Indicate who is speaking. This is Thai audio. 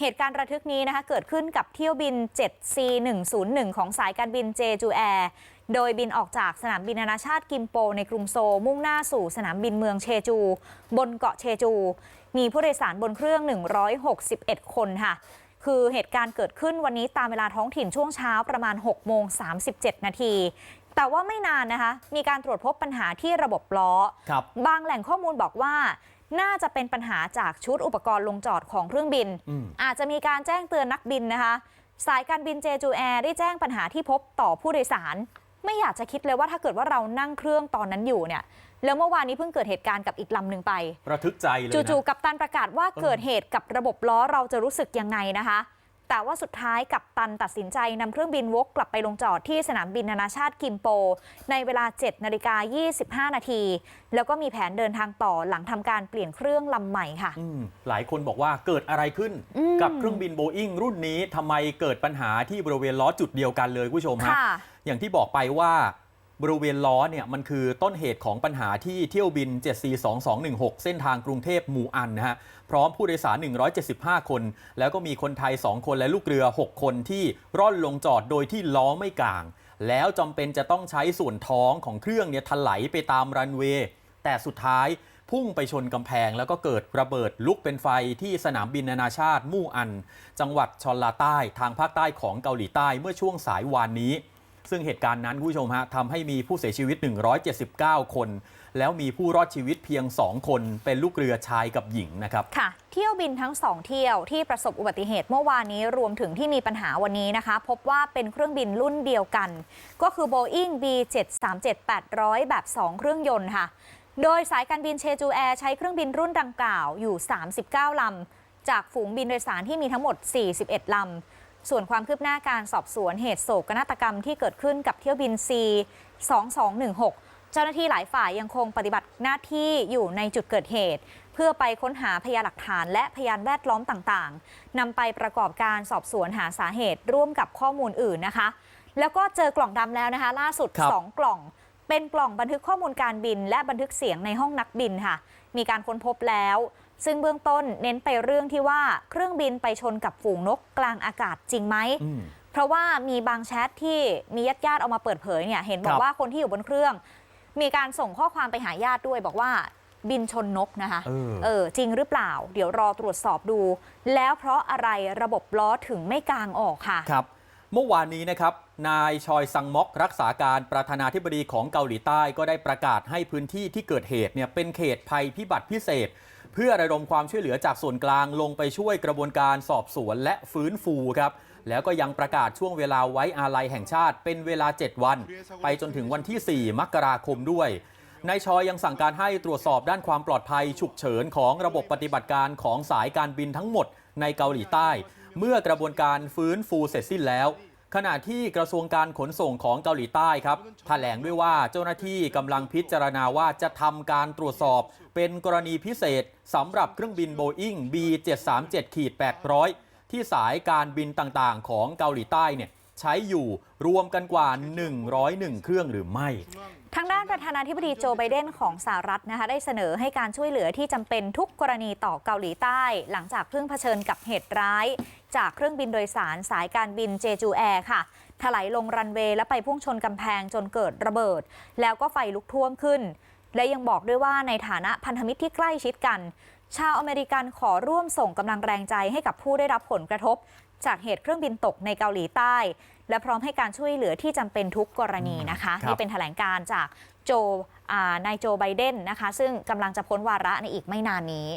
Speaker 1: เหตุการณ์ระทึกนี้นะคะเกิดขึ้นกับเที่ยวบิน 7C101 ของสายการบินเจจูแอร์โดยบินออกจากสนามบินนานาชาติกิมโป ในกรุงโซลมุ่งหน้าสู่สนามบินเมืองเชจู บนเกาะเชจู มีผู้โดยสารบนเครื่อง 161 คนค่ะ คือเหตุการณ์เกิดขึ้นวันนี้ตามเวลาท้องถิ่นช่วงเช้าประมาณ6โมง37 นาทีแต่ว่าไม่นานนะคะ มีการตรวจพบปัญหาที่ระบบล้อ
Speaker 2: ครับ
Speaker 1: บางแหล่งข้อมูลบอกว่า น่าจะเป็นปัญหาจากชุดอุปกรณ์ลงจอดของเครื่องบิน
Speaker 2: อืม
Speaker 1: อาจจะมีการแจ้งเตือนนักบินนะคะ สายการบินเจจูแอร์ได้แจ้งปัญหาที่พบต่อผู้โดยสาร ไม่อยากจะคิดเลยว่าถ้าเกิดว่าเรานั่งเครื่องตอนนั้นอยู่เนี่ยแล้วเมื่อวานนี้เพิ่งเกิดเหตุการณ์กับอีกลำหนึ่งไป
Speaker 2: ระทึกใจเลยนะ
Speaker 1: จู่ๆกัปตันประกาศว่าเกิดเหตุกับระบบล้อเราจะรู้สึกยังไงนะคะ แต่ว่าสุดท้ายกัปตันตัดสินใจนำเครื่องบินวกกลับไปลงจอดที่สนามบินนานาชาติกิมโป ในเวลา 7 นาฬิกา 25 นาที แล้วก็มีแผนเดินทางต่อหลังทำการเปลี่ยนเครื่องลำใหม่ค่ะ
Speaker 2: อืมหลายคนบอกว่าเกิดอะไรขึ้น
Speaker 1: อืม
Speaker 2: กับเครื่องบินโบอิงรุ่นนี้ทำไมเกิดปัญหาที่บริเวณล้อจุดเดียวกันเลยคุณผู้ชมฮะ
Speaker 1: ค่ะ
Speaker 2: อย่างที่บอกไปว่า บริเวณล้อเนี่ยมันคือต้นเหตุของปัญหาที่เที่ยวบิน742-2216 เส้นทางกรุงเทพหมู่อันนะฮะพร้อมผู้โดยสาร 175 คน แล้วก็มีคนไทย 2 คนและลูกเรือ 6 คนที่ร่อนลงจอดโดยที่ล้อไม่กลาง แล้วจำเป็นจะต้องใช้ส่วนท้องของเครื่องเนี่ยถลายไปตามรันเวย์แต่สุดท้ายพุ่งไปชนกำแพงแล้วก็เกิดระเบิดลุกเป็นไฟที่สนามบินนานาชาติมู่อัน จังหวัดชอนลาใต้ทางภาคใต้ของเกาหลีใต้เมื่อช่วงสายวานนี้ ซึ่งเหตุการณ์นั้นผู้ชมฮะทำให้มีผู้เสียชีวิต 179 คน แล้วมีผู้รอดชีวิตเพียง 2 คน เป็นลูกเรือชายกับหญิงนะครับ
Speaker 1: ค่ะ เที่ยวบินทั้งสองเที่ยวที่ประสบอุบัติเหตุเมื่อวานนี้รวมถึงที่มีปัญหาวันนี้นะคะ พบว่าเป็นเครื่องบินรุ่นเดียวกัน ก็คือ Boeing B737-800 แบบ 2 เครื่องยนต์ค่ะ โดยสายการบินเชจูแอร์ใช้เครื่องบินรุ่นดังกล่าวอยู่ 39 ลำจากฝูงบินโดยสารที่มีทั้งหมด 41 ลำ ส่วนความคืบหน้าการสอบสวนเหตุโศกนาฏกรรมที่เกิดขึ้นกับเที่ยวบิน C 2216 เจ้าหน้าที่หลายฝ่ายยังคงปฏิบัติหน้าที่อยู่ในจุดเกิดเหตุ เพื่อไปค้นหาพยานหลักฐานและพยานแวดล้อมต่างๆนำไปประกอบการสอบสวนหาสาเหตุร่วมกับข้อมูลอื่นนะคะ แล้วก็เจอกล่องดำแล้วนะคะ ล่าสุด
Speaker 2: ครับ
Speaker 1: 2 กล่อง เป็นกล่องบันทึกข้อมูลการบิน และบันทึกเสียงในห้องนักบินค่ะ มีการค้นพบแล้ว ซึ่งเบื้องต้นเน้นไปเรื่องที่ว่าเครื่องบินไปชนกับฝูงนกกลางอากาศจริงไหม
Speaker 2: อืม
Speaker 1: เพราะว่ามีบางแชทที่มีญาติญาติๆเอามาเปิดเผยเนี่ยเห็นบอ
Speaker 2: ครั
Speaker 1: ก
Speaker 2: บ
Speaker 1: ว่าคนที่อยู่บนเครื่อง มีการส่งข้อความไปหาญาติด้วยบอกว่าบินชนนกนะคะ
Speaker 2: เออ
Speaker 1: เออ จริงหรือเปล่า เดี๋ยวรอตรวจสอบดู แล้วเพราะอะไรระบบล้อถึงไม่กลางออกค่ะ
Speaker 2: ครับ เมื่อวานนี้นะครับ นายชอยซังม็อกรักษาการประธานาธิบดีของเกาหลีใต้ก็ได้ประกาศให้พื้นที่ที่เกิดเหตุเนี่ยเป็นเขตภัยพิบัติพิเศษ เพื่อระดมความช่วยเหลือจากส่วนกลางลงไปช่วยกระบวนการสอบสวนและฟื้นฟูครับ แล้วก็ยังประกาศช่วงเวลาไว้อาลัยแห่งชาติเป็นเวลา 7 วัน ไปจนถึงวันที่ 4 มกราคมด้วยนายชอยยังสั่งการให้ตรวจสอบด้านความปลอดภัยฉุกเฉินของระบบปฏิบัติการของสายการบินทั้งหมดในเกาหลีใต้ เมื่อกระบวนการฟื้นฟูเสร็จสิ้นแล้ว ขณะที่กระทรวงการขนส่งของเกาหลีใต้ครับแถลงด้วยว่าเจ้าหน้าที่กำลังพิจารณาว่าจะทำการตรวจสอบ เป็นกรณีพิเศษสำหรับเครื่องบินโบอิ้ง B737-800 ที่สายการบินต่างๆ ของเกาหลีใต้เนี่ย ใช้อยู่รวมกันกว่า 101 เครื่องหรือไม่
Speaker 1: ทางด้านประธานาธิบดีโจไบเดนของสหรัฐนะคะได้เสนอให้การช่วยเหลือที่จำเป็นทุกกรณีต่อเกาหลีใต้ หลังจากเพิ่งเผชิญกับเหตุร้าย จากเครื่องบินโดยสารสายการบินเจจูแอร์ค่ะถลายลงรันเวย์และไปพุ่งชนกำแพงจนเกิดระเบิด แล้วก็ไฟลุกท่วมขึ้น และยังบอกด้วยว่าในฐานะพันธมิตรที่ใกล้ชิดกัน ชาวอเมริกันขอร่วมส่งกำลังแรงใจให้กับผู้ได้รับผลกระทบ จากเหตุเครื่องบินตกในเกาหลีใต้ และพร้อมให้การช่วยเหลือที่จำเป็นทุกกรณีนะคะ
Speaker 2: ครับ
Speaker 1: นี่เป็นแถลงการจากโจอ่านายโจไบเดนนะคะ ซึ่งกำลังจะพ้นวาระในอีกไม่นานนี้